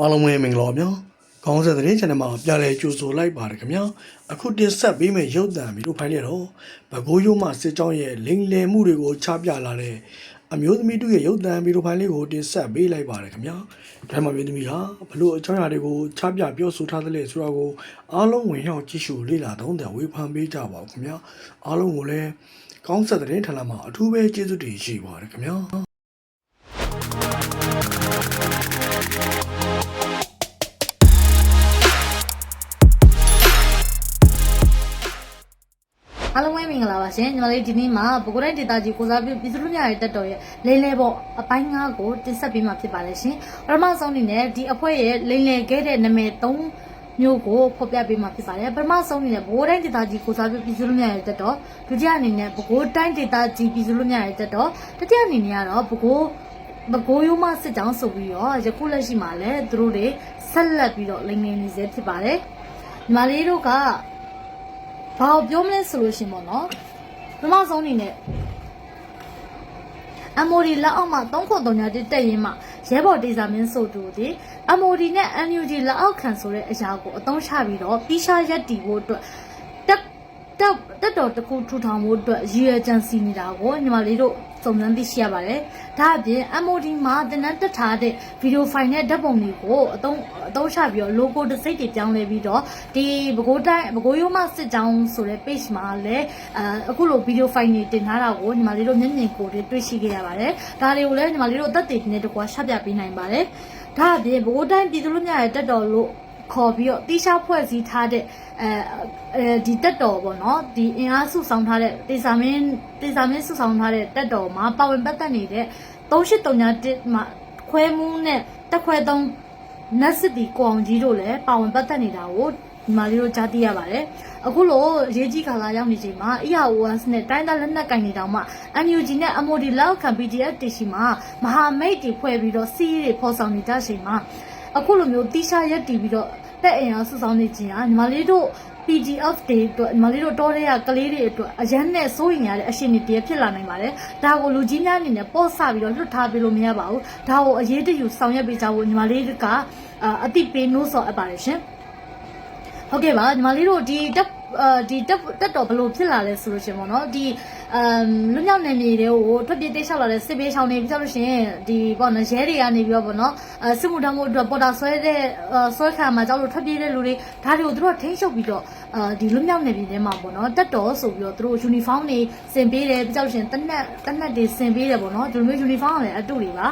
အားလုံးပဲမင်္ဂလာပါဗျာခေါင်းဆက်သတင်း channel မှာပြလဲကြိုဆိုလိုက်ပါတယ်ခင်ဗျာအခုတင်ဆက်ပေးမယ့်ရုပ်သံဗီဒီယိုဖိုင်လေးတော့ဘကိုးရိုးမှစစ်ကြောင်းရဲ့လိန်လယ်မှုတွေကိုချပြလာတဲ့အမျိုးသမီးတို့ရဲ့ရုပ်သံဗီဒီယိုဖိုင်လေးကိုတင်ဆက်ပေးလိုက်ပါတယ်ခင်ဗျာဒါမှမျိုးသမီးဟာဘလို့အကြောင်းအရာတွေကိုချပြပြောဆိုထားသလဲဆိုတာကိုအားလုံးဝင်ရောက်ကြည့်ရှုလေ့လာသုံးသပ်ဝေဖန်ပေးကြပါဦးခင်ဗျာအားလုံးကိုလည်းကောင်းဆက်သတင်းထလာမှာအထူးပဲကျေးဇူးတင်ရှိပါတယ်ခင်ဗျာ အားလုံးပဲမင်္ဂလာပါရှင်ညီမလေးဒီနေ့မှာပုဂ္ဂိုလ်တိုင်းဒေသကြီးကိုစားပြုပြည်သူလူများရဲ့တက်တော်ရဲ့လိန်လေပေါ်အပိုင်း၅ကိုတင်ဆက်ပေးမှာဖြစ်ပါတယ်ရှင်ပထမဆုံးအနေနဲ့ဒီအဖွဲ့ရဲ့လိန်လေခဲ့တဲ့နာမည်၃မျိုးကိုဖော်ပြပေးမှာဖြစ်ပါတယ်ပထမဆုံးအနေနဲ့ဘိုးတိုင်းဒေသကြီးကိုစားပြုပြည်သူလူများရဲ့တက်တော်ဒုတိယအနေနဲ့ဘိုးတိုင်းဒေသကြီးပြည်သူလူများရဲ့တက်တော်တတိယအနေနဲ့ကတော့ဘိုးဘကိုးရိုးမစစ်ကြောင်းဆိုပြီးတော့ယခုလက်ရှိမှာလည်းသူတို့တွေဆက်လက်ပြီးတော့လိန်နေနေစေဖြစ်ပါတယ်ညီမလေးတို့က ဘာကိုပြောမလဲဆိုလို့ရှရင်ပေါ့နော်ပထမဆုံးအနေနဲ့အမိုဒီလက်အောက်မှာ3ခု3ညာတိတက်ရင်မှရဲဘော်ဒေဇာမင်းဆိုတူဒီအမိုဒီနဲ့ NUG လက်အောက်ခံဆိုတဲ့အရာကိုအသုံးချပြီးတော့ပြီးရှားရက်တီဖို့အတွက်တက်တက်တက်တော်တစ်ခုထူထောင်ဖို့အတွက်ရည်ရွယ်ကြံစီနေတာကိုညီမလေးတို့ စုံစမ်းသိရှိရပါတယ်။ဒါအပြင် MOD မှာတင်နန်းတက်ထားတဲ့ဗီဒီယိုဖိုင်နဲ့ဓာတ်ပုံတွေကိုအသုံးအသုံးချပြီးတော့ logo တစ်စိတ်တွေပြောင်းလဲပြီးတော့ဒီဘကိုးတိုင်းဘကိုးရိုးမစစ်ကြောင်းဆိုတဲ့ page မှာလည်းအဲအခုလိုဗီဒီယိုဖိုင်တွေတင်ထားတာကိုညီမလေးတို့မျက်မြင်ကိုယ်တွေတွေ့ရှိခဲ့ရပါတယ်။ဒါတွေကိုလည်းညီမလေးတို့အသက်တွေနဲ့တကွာရှပြပေးနိုင်ပါတယ်။ဒါအပြင်ဘကိုးတိုင်းပြည်သူလူများရဲ့တက်တော်လို့ ခေါ်ပြီးတော့တီးရှားဖွဲ့စည်းထားတဲ့အဲအဲဒီတက်တော်ပေါ့နော်ဒီအင်အားစုဆောင်ထားတဲ့တေစာမင်းတေစာမင်းစုဆောင်ထားတဲ့တက်တော်မှာပါဝင်ပတ်သက်နေတဲ့3831မှာခွဲမှုနဲ့တက်ခွဲသုံးနတ်စစ်တီကိုအောင်ကြီးတို့လည်းပါဝင်ပတ်သက်နေတာကိုဒီမှာလေးတို့ကြားသိရပါတယ်အခုလိုရေးကြီးခါလာရောက်နေချိန်မှာ EOS နဲ့တိုင်းသားလက်နက်ကင်နေတောင်မှ NUG နဲ့ MOD လောက်ခံ PDF တရှိမှာမဟာမိတ်တွေဖွဲ့ပြီးတော့စီးရီဖော်ဆောင်နေကြချိန်မှာ အခုလိုမျိုးတီရှာရက်တီပြီးတော့တက်အင်အားစုဆောင်နေခြင်းဟာညီမလေးတို့ PDF တွေအတွက်ညီမလေးတို့တောတဲ့ကကလေးတွေအတွက်အရန်နဲ့စိုးရင်ရတဲ့အရှင်တွေတည်းဖြစ်လာနိုင်ပါတယ်။ဒါကိုလူကြီးများအနေနဲ့ပေါ့ဆပြီးတော့လွတ်ထားပေးလို့မရပါဘူး။ဒါကိုအရေးတယူဆောင်ရွက်ပေးကြဖို့ညီမလေးကအတိပေးနှိုးဆော်အပ်ပါတယ်ရှင်။ဟုတ်ကဲ့ပါညီမလေးတို့ဒီတက် အာဒီတက်တက်တော်ဘလို့ဖြစ်လာလဲဆိုလို့ရှင်ပေါ့နော်ဒီအမ်လူမြောက်နယ်မြေတွေကိုထွက်ပြေးတိတ်ဆောက်လာတဲ့စစ်ဘေးရှောင်းနေပြီးကြလို့ရှင်ဒီပေါ့နော်ရဲတွေကနေပြီးတော့ပေါ့နော်အဲစစ်မှုထမ်းမှုအတွက်ပေါ်တာဆွဲတဲ့ဆွဲခံမှာကြောက်လို့ထွက်ပြေးတဲ့လူတွေဒါတွေကိုသူတို့ထိန်းချုပ်ပြီးတော့အာဒီလူမြောက်နယ်မြေထဲမှာပေါ့နော်တက်တော်ဆိုပြီးတော့သူတို့ယူနီဖောင်းတွေဆင်ပေးတယ်ပြီးကြလို့ရှင်တနက်တနက်တွေဆင်ပေးတယ်ပေါ့နော်ဒီလိုမျိုးယူနီဖောင်းကလည်းအတူတွေပါ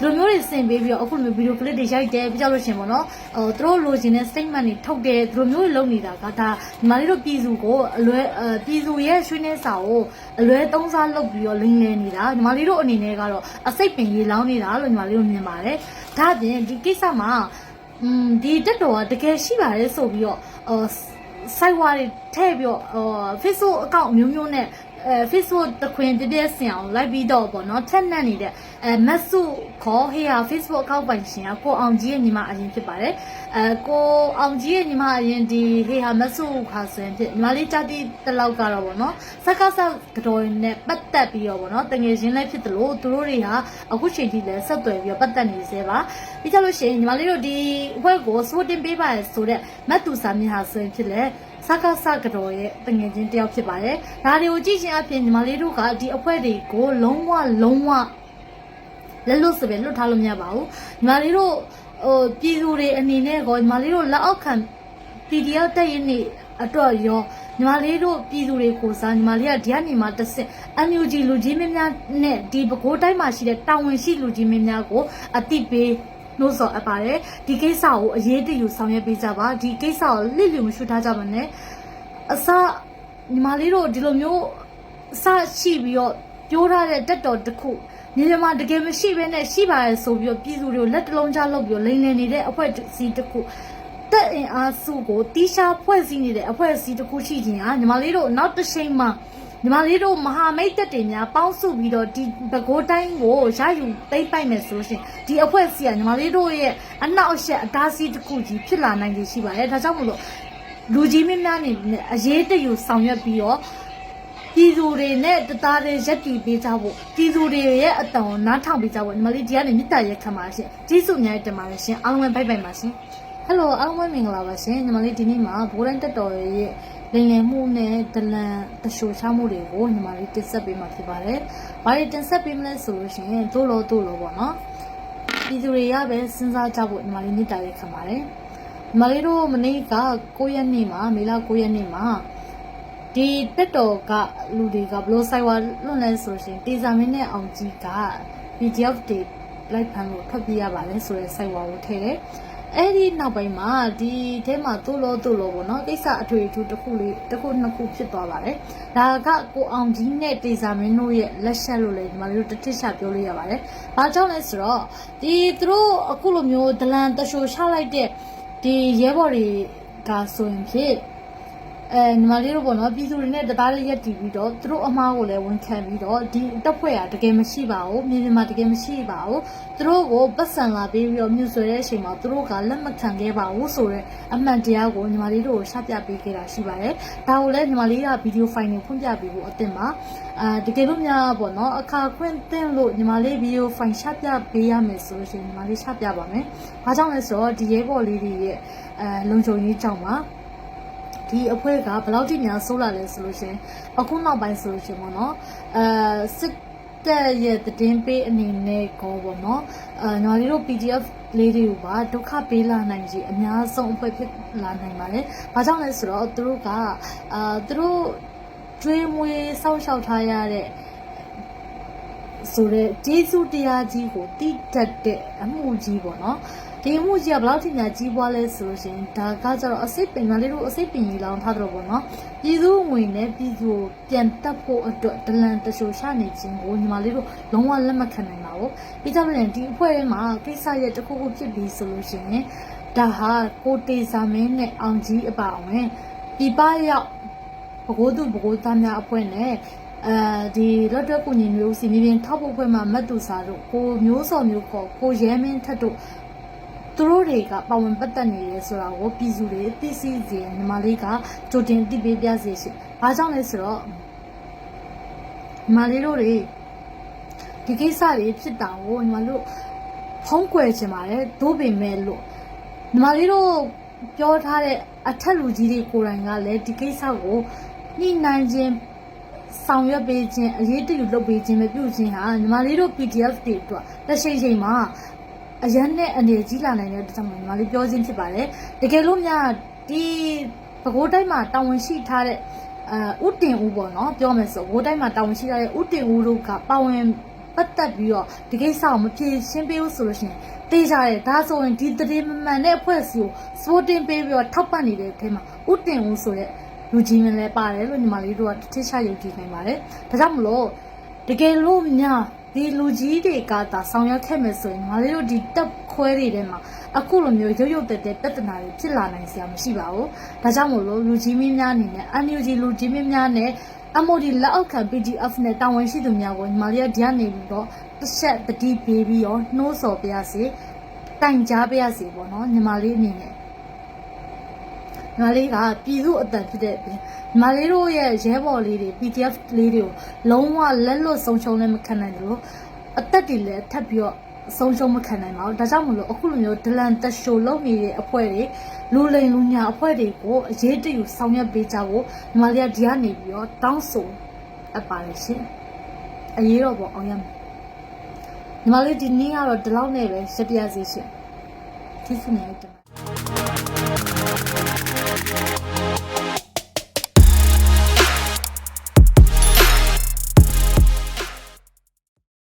ဒီလိုမျိုးတွေဆင်ပေးပြီးတော့အခုလိုမျိုးဗီဒီယိုကလစ်တွေရိုက်တယ်ပြီးကြလို့ရှင်ပေါ့နော်ဟိုသူတို့လိုချင်တဲ့ statement တွေထုတ်တယ်ဒီလိုမျိုးတွေလုပ်နေတာကဒါညီမလေးတို့ပြည်သူကိုအလွဲအပြည်သူရဲ့ရွှေနေစာကိုအလွဲသုံးစားလုပ်ပြီးတော့လိမ့်လဲနေတာညီမလေးတို့အနေနဲ့ကတော့အစိတ်ပင်ရေလောင်းနေတာလို့ညီမလေးတို့မြင်ပါတယ်ဒါအပြင်ဒီကိစ္စမှာอืมဒီတက်တော်ကတကယ်ရှိပါတယ်ဆိုပြီးတော့ဟို site ဝါတွေထည့်ပြီးတော့ဟို Facebook account မျိုးမျိုးနဲ့ အဲ Facebook တခွင်ပြပြဆင်အောင်လိုက်ပြီးတော့ပေါ့နော်ထက်နှက်နေတဲ့အဲမတ်စုခေါ်ဟေးဟာ Facebook account ပိုင်ရှင်ကကိုအောင်ကြီးရဲ့ညီမအရင်ဖြစ်ပါတယ်အဲကိုအောင်ကြီးရဲ့ညီမအရင်ဒီဟေးဟာမတ်စုခါဆိုရင်ဖြစ်ညီမလေးကြားတိတလောက်ကတော့ပေါ့နော်စက္ကစကတော်နဲ့ပတ်သက်ပြီးတော့ပေါ့နော်တငယ်ချင်းလည်းဖြစ်တယ်လို့သူတို့တွေဟာအခုချိန်ထိလည်းဆက်သွယ်ပြီးတော့ပတ်သက်နေသေးပါပြီးကြလို့ရှိရင်ညီမလေးတို့ဒီဘွဲကို sorting ပေးပါဆိုတဲ့မတ်သူစာမြင်ဟာဆိုရင်ဖြစ်လေ စကားစကတော်ရဲ့တငယ်ချင်းတယောက်ဖြစ်ပါတယ်။ဒါတွေကိုကြည့်ချင်းအပြင်ညီမလေးတို့ကဒီအဖွဲတွေကိုလုံးဝလုံးဝလက်လွတ်စပယ်လွတ်ထားလို့မရပါဘူး။ညီမလေးတို့ဟိုပြည်သူတွေအနေနဲ့ကောညီမလေးတို့လက်အောက်ခံ PDF တက်ရင်နေအတွက်ရောညီမလေးတို့ပြည်သူတွေကိုစားညီမလေးကဒီကနေမှတစ်ဆင့် NUG လူကြီးမင်းများနဲ့ဒီပဲခူးတိုင်းမှာရှိတဲ့တာဝန်ရှိလူကြီးမင်းများကိုအတိပေး နှိုးဆော်အပ်ပါတယ်ဒီကိစ္စကိုအရေးတယူဆောင်ရွက်ပေးကြပါဒီကိစ္စကိုလစ်လျူမရှုထားကြပါနဲ့အစညီမလေးတို့ဒီလိုမျိုးအစရှိပြီးတော့ပြောထားတဲ့တက်တော်တစ်ခုညီမတကယ်မရှိဘဲနဲ့ရှိပါရဲ့ဆိုပြီးတော့ပြည်သူတွေကိုလက်တလုံးချလုပ်ပြီးတော့လိန်လည်နေတဲ့အဖွဲ့အစည်းတစ်ခုတက်အင်အားစုကိုတီးရှားဖွဲ့စည်းနေတဲ့အဖွဲ့အစည်းတစ်ခုရှိခြင်းဟာညီမလေးတို့နောက်တစ်ချိန်မှာ ညီမလေးတို့မဟာမိတ်တက်တွေများပေါင်းစုပြီးတော့ဒီဘကိုးတိုင်းကိုရယူသိမ့်ပိုက်မယ်ဆိုလို့ရှိရင်ဒီအဖွဲ့အစည်းကညီမလေးတို့ရဲ့အနောက်အရှက်အတားစီးတစ်ခုကြီးဖြစ်လာနိုင်တယ်ရှိပါတယ်ဒါကြောင့်မို့လို့လူကြီးမင်းများနေနဲ့အရေးတယူဆောင်ရွက်ပြီးတော့ပြည်သူတွေနဲ့တသားတည်းရက်တီပေးကြဖို့ပြည်သူတွေရဲ့အတန်ကိုနားထောင်ပေးကြဖို့ညီမလေးဒီကနေမြစ်တာရက်ခံပါရှင်ကျေးဇူးအများကြီးတင်ပါတယ်ရှင်အားလုံးပဲဘိုက်ဘိုက်ပါရှင်ဟယ်လိုအားလုံးပဲမင်္ဂလာပါရှင်ညီမလေးဒီနေ့မှာဘိုးတိုင်းတက်တော်ရဲ့ လင်လင်မှုနဲ့ဒလန်တရှိုချမှုတွေကိုညီမလေးတင်ဆက်ပေးမှာဖြစ်ပါတယ်ဘာတွေတင်ဆက်ပေးမလဲဆိုလို့ရှိရင်တို့လို့တို့လို့ပေါ့နော်ပြည်သူတွေကပဲစဉ်းစားကြဖို့ညီမလေးမြစ်တာရက်ခံပါတယ်ညီမလေးတို့မနေ့က9ရက်နေ့မှာမေလ9ရက်နေ့မှာဒီတက်တော်ကလူတွေကဘလို့ဆိုင်ဝါလွတ်လဲဆိုလို့ရှိရင်တေဇာမင်းနဲ့အောင်ကြီးက PDF တွေလိုက်ဖမ်းလို့ထွက်ပြေးရပါလဲဆိုရဲဆိုင်ဝါကိုထည့်တယ် အဲ့ဒီနောက်ပိုင်းမှာဒီထဲမှာသူ့လို့သူ့လို့ပေါ့နော်ကိစ္စအထွေအထူးတစ်ခုလေးတစ်ခုနှစ်ခုဖြစ်သွားပါတယ်ဒါကကိုအောင်ကြီးနဲ့တေဇာမင်းတို့ရဲ့လက်ချက်လို့လည်းဒီမှာလေးတို့တစ်ထစ်ချပြောလို့ရပါတယ်ဘာကြောင့်လဲဆိုတော့ဒီသူတို့အခုလိုမျိုးဒလန်တရှိုချလိုက်တဲ့ဒီရဲဘော်တွေကဆိုရင်ဖြစ် အဲညီမလေးတို့ပေါ့နော်ပြည်သူတွေနဲ့တသားလေးရက်တည်ပြီးတော့သူတို့အမားကိုလည်းဝန်ခံပြီးတော့ဒီတက်ဖွဲ့ကတကယ်မရှိပါဘူးမြေပြင်မှာတကယ်မရှိပါဘူးသူတို့ကိုပတ်စံလာပေးပြီးတော့မြှုပ်ဆွဲတဲ့အချိန်မှာသူတို့ကလက်မခံခဲ့ပါဘူးဆိုတော့အမှန်တရားကိုညီမလေးတို့ကိုရှင်းပြပေးခဲ့တာရှိပါတယ်ဒါကိုလည်းညီမလေးကဗီဒီယိုဖိုင်တွေဖွင့်ပြပေးဖို့အသင့်ပါအာတကယ်လို့များပေါ့နော်အခါခွင့်သင့်လို့ညီမလေးဗီဒီယိုဖိုင်ရှင်းပြပေးရမယ်ဆိုလို့ရှိရင်ညီမလေးရှင်းပြပါမယ်ဘာကြောင့်လဲဆိုတော့ဒီရဲဘော်လေးတွေရဲ့အဲလုံခြုံရေးကြောင့်ပါ ဒီအဖွဲကဘယ်လောက်ထိများဆိုးလာလဲဆိုလို့ရှင်အခုနောက်ပိုင်းဆိုလို့ရှင်ပေါ့နော်အဲစစ်တပ်ရဲ့တည်င်းပေးအနေနဲ့ကောပေါ့နော်အဲညီမလေးတို့ PDF လေးတွေကိုပါဒုက္ခပေးလာနိုင်ကြီးအများဆုံးအဖွဲဖြစ်လာနိုင်ပါတယ်။ဘာကြောင့်လဲဆိုတော့သူတို့ကအာသူတို့ကျွေးမွေးစောင့်ရှောက်ထားရတဲ့ဆိုတော့ဂျေစုတရားကြီးကိုတိတက်တဲ့အမှုကြီးပေါ့နော် ဒီအမှုကြီးကဘယ်လောက်ထိများကြီးပွားလဲဆိုလို့ရှိရင်ဒါကကျတော့အစိတ်ပင်ကလေးတို့အစိတ်ပင်ကြီးလောင်းထားတော့ပေါ့နော်ပြည်သူငွေနဲ့ပြည်သူကိုပြန်တက်ဖို့အတွက်ဒလန်တချို့ရှာနေခြင်းကိုညီမလေးတို့လုံးဝလက်မခံနိုင်ပါဘူးပြီးကြလို့ရင်ဒီအဖွဲ့ထဲမှာကိစ္စရဲ့တစ်ခုခုဖြစ်ပြီးဆိုလို့ရှိရင်ဒါဟာကိုတေစာမင်းနဲ့အောင်ကြီးအပါအဝင်ပြပရောက်ဘကိုးသူဘကိုးသားများအဖွဲ့နဲ့အဲဒီလော့တွက်ကုညီမျိုးစီမင်းပြင်းထောက်ဖို့ဖွဲ့မှာမတ်တူစာတို့ကိုမျိုးစော်မျိုးခေါ်ကိုရဲမင်းထက်တို့ သူတို့တွေကပါဝင်ပတ်သက်နေရဲဆိုတာကိုပြည်သူတွေသိသိစေညီမလေးကကြိုတင်သိပေးပြစေရှင်။ဘာကြောင့်လဲဆိုတော့ညီမလေးတို့တွေဒီကိစ္စတွေဖြစ်တာကိုညီမတို့ဖုံးကွယ်ချင်ပါတယ်သို့ပေမဲ့လို့ညီမလေးတို့ပြောထားတဲ့အထက်လူကြီးတွေကိုယ်တိုင်ကလည်းဒီကိစ္စကိုညှိနှိုင်းခြင်းဆောင်ရွက်ပေးခြင်းအရေးတယူလုပ်ပေးခြင်းပဲပြုခြင်းဟာညီမလေးတို့ PDF တွေအတွက်လက်ရှိချိန်မှာ အရန်နဲ့အနေကြီးလာနိုင်တဲ့အတွက်ကြောင့်ညီမလေးပြောခြင်းဖြစ်ပါတယ်တကယ်လို့များဒီပဲခူးတိုင်းမှာတာဝန်ရှိထားတဲ့အဲဥတင်ဦးပေါ့နော်ပြောမယ်ဆိုပဲခူးတိုင်းမှာတာဝန်ရှိထားတဲ့ဥတင်ဦးတို့ကပါဝင်ပတ်သက်ပြီးတော့ဒီကိစ္စကိုမဖြေရှင်းပေးဘူးဆိုလို့ရှိရင်တေးကြတယ်ဒါဆိုရင်ဒီတရေမမှန်တဲ့အဖွဲ့အစည်းကို supporting ပေးပြီးတော့ထောက်ပံ့နေတဲ့အထဲမှာဥတင်ဦးဆိုတဲ့လူကြီးမင်းလည်းပါတယ်လို့ညီမလေးတို့ကတစ်ထစ်ချယုံကြည်နိုင်ပါတယ်။ဒါကြောင့်မလို့တကယ်လို့များ ဒီလူကြီးတွေကသာဆောင်ရွက်ခဲ့မယ်ဆိုရင်ညီမလေးတို့ဒီတက်ခွဲတွေထဲမှာအခုလိုမျိုးရုပ်ရုပ်တက်တက်ပြဿနာတွေဖြစ်လာနိုင်စရာမရှိပါဘူး။ဒါကြောင့်မို့လို့လူကြီးမင်းများအနေနဲ့ NUG လူကြီးမင်းများနဲ့ MOD လက်အောက်ခံ PDF နဲ့တာဝန်ရှိသူများကိုညီမလေးကဒီကနေပြီးတော့တစ်ချက်တတိပေးပြီးတော့နှိုးဆော်ပြရစေတိုင်ကြားပြရစေပေါ့နော်ညီမလေးအနေနဲ့ ညီမလေးကပြည်သူအတန်ဖြစ်တဲ့ပြင်ညီမလေးတို့ရဲ့ရဲဘော်လေးတွေ PDF လေးတွေကိုလုံးဝလက်လွတ်ဆုံးရှုံးလည်းမခံနိုင်ဘူးအသက်တွေလည်းထပ်ပြီးတော့ဆုံးရှုံးမခံနိုင်ပါဘူးဒါကြောင့်မလို့အခုလိုမျိုးဒလန်တက်ရှိုလုပ်နေတဲ့အဖွဲ့တွေလူလိန်လူညာအဖွဲ့တွေကိုအရေးတယူဆောင်ရွက်ပေးကြဖို့ညီမလေးကဒီကနေပြီးတော့တောင်းဆိုအပ်ပါတယ်ရှင်အရေးတော့ပေါ့အောင်ရမယ်ညီမလေးဒီနေ့ကတော့ဒီလောက်နဲ့ပဲရှက်ပြရစီရှင်ကျေးဇူးများတင်ပါတယ်